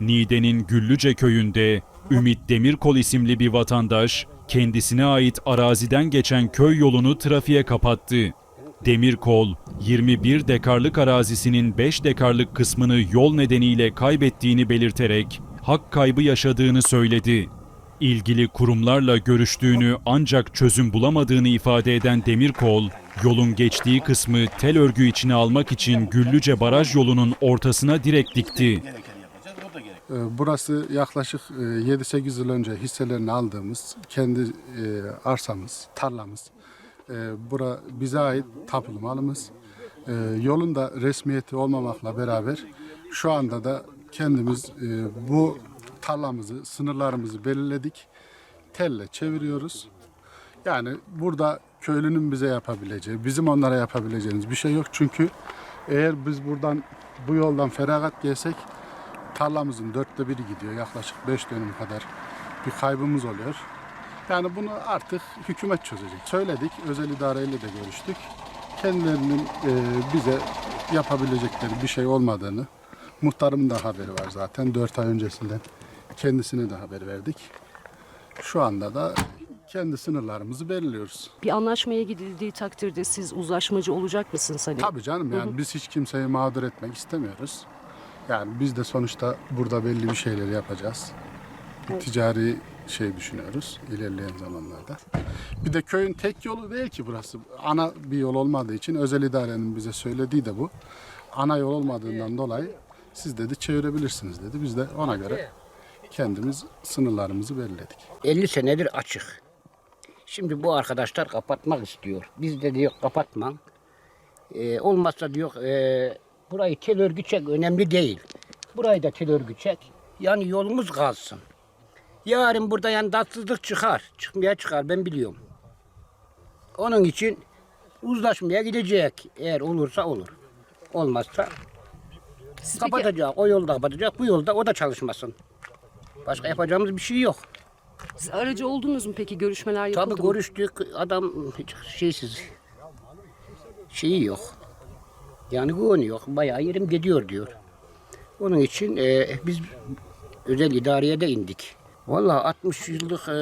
Niğde'nin Güllüce köyünde Ümit Demirkol isimli bir vatandaş kendisine ait araziden geçen köy yolunu trafiğe kapattı. Demirkol, 21 dekarlık arazisinin 5 dekarlık kısmını yol nedeniyle kaybettiğini belirterek hak kaybı yaşadığını söyledi. İlgili kurumlarla görüştüğünü ancak çözüm bulamadığını ifade eden Demirkol, yolun geçtiği kısmı tel örgü içine almak için Güllüce Baraj yolunun ortasına direkt dikti. Ee, Burası yaklaşık e, 7-8 yıl önce hisselerini aldığımız kendi e, arsamız, tarlamız. E, Bura bize ait tapulu malımız. E, Yolun da resmiyeti olmamakla beraber şu anda da kendimiz e, bu tarlamızı, sınırlarımızı belirledik. Telle çeviriyoruz. Yani burada köylünün bize yapabileceği, bizim onlara yapabileceğimiz bir şey yok. Çünkü eğer biz buradan bu yoldan feragat gelsek tarlamızın dörtte biri gidiyor. Yaklaşık beş dönüm kadar bir kaybımız oluyor. Yani bunu artık hükümet çözecek. Söyledik, özel idareyle de görüştük. Kendilerinin e, bize yapabilecekleri bir şey olmadığını, muhtarımın da haberi var zaten. Dört ay öncesinden kendisine de haber verdik. Şu anda da kendi sınırlarımızı belirliyoruz. Bir anlaşmaya gidildiği takdirde siz uzlaşmacı olacak mısınız hani? Tabii canım yani biz hiç kimseyi mağdur etmek istemiyoruz. Yani biz de sonuçta burada belli bir şeyleri yapacağız. Bir ticari şey düşünüyoruz ilerleyen zamanlarda. Bir de köyün tek yolu değil ki burası. Ana bir yol olmadığı için özel idarenin bize söylediği de bu. Ana yol olmadığından dolayı siz dedi çevirebilirsiniz dedi. Biz de ona göre kendimiz sınırlarımızı belirledik. 50 senedir açık. Şimdi bu arkadaşlar kapatmak istiyor. Biz de diyor kapatmam. Ee, olmazsa diyor e, burayı tel örgü çek önemli değil. Burayı da tel örgü çek. Yani yolumuz kalsın. Yarın burada yani tatsızlık çıkar. Çıkmaya çıkar ben biliyorum. Onun için uzlaşmaya gidecek. Eğer olursa olur. Olmazsa Siz peki kapatacak. O yolda kapatacak. Bu yolda o da çalışmasın. Başka yapacağımız bir şey yok. siz aracı oldunuz mu peki? Görüşmeler yapıldı Tabii mı? görüştük adam hiç şeysiz. Şeyi yok. Yani güveni yok. Bayağı yerim gidiyor diyor. Onun için e, biz özel idareye de indik. Vallahi 60 yıllık e,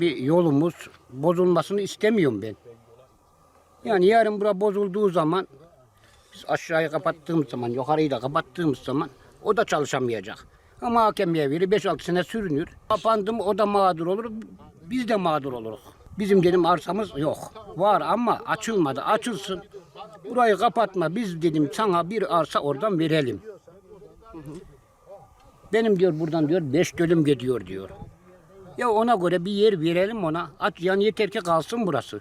bir yolumuz bozulmasını istemiyorum ben. Yani yarın bura bozulduğu zaman biz aşağıyı kapattığımız zaman, yukarıyı da kapattığımız zaman o da çalışamayacak. Ama hakemliğe verir 5-6 sene sürünür. Kapandı mı o da mağdur olur, biz de mağdur oluruz. Bizim dedim arsamız yok. Var ama açılmadı. Açılsın. Burayı kapatma. Biz dedim sana bir arsa oradan verelim. Benim diyor buradan diyor beş dönüm gidiyor diyor. Ya ona göre bir yer verelim ona. Aç yani yeter ki kalsın burası.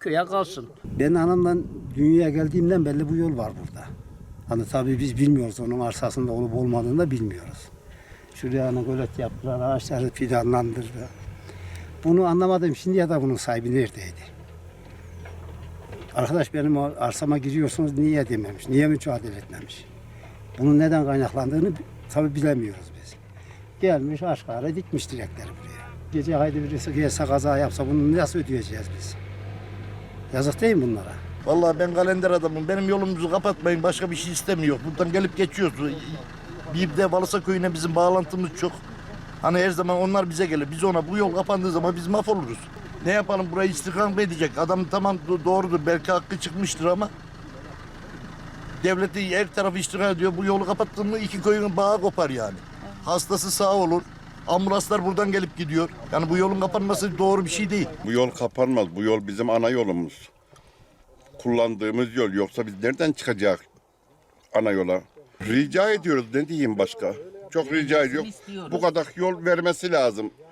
Köye kalsın. Ben anamdan dünyaya geldiğimden belli bu yol var burada. Hani tabii biz bilmiyoruz onun arsasında olup olmadığını da bilmiyoruz. Şuraya hani gölet yaptılar, ağaçları fidanlandırdı. Bunu anlamadım şimdi ya da bunun sahibi neredeydi? Arkadaş benim arsama giriyorsunuz niye dememiş, niye mücadele etmemiş. Bunun neden kaynaklandığını tabii bilemiyoruz biz. Gelmiş aşkara dikmiş direkleri buraya. Gece haydi birisi gelse kaza yapsa bunu nasıl ödeyeceğiz biz? Yazık değil mi bunlara? Vallahi ben kalender adamım. Benim yolumuzu kapatmayın. Başka bir şey istemiyor. Buradan gelip geçiyoruz. Bir de Balasa köyüne bizim bağlantımız çok. Hani her zaman onlar bize gelir. Biz ona bu yol kapandığı zaman biz mahvoluruz. Ne yapalım burayı istihkam edecek. Adam tamam do- doğrudur. Belki hakkı çıkmıştır ama devleti her tarafı iştigal ediyor. Bu yolu kapattın mı iki köyün bağı kopar yani. Hastası sağ olur. Ambulanslar buradan gelip gidiyor. Yani bu yolun kapanması doğru bir şey değil. Bu yol kapanmaz. Bu yol bizim ana yolumuz. Kullandığımız yol. Yoksa biz nereden çıkacak ana yola? Rica ediyoruz. Ne diyeyim başka? Çok rica ediyorum. Bu kadar yol vermesi lazım.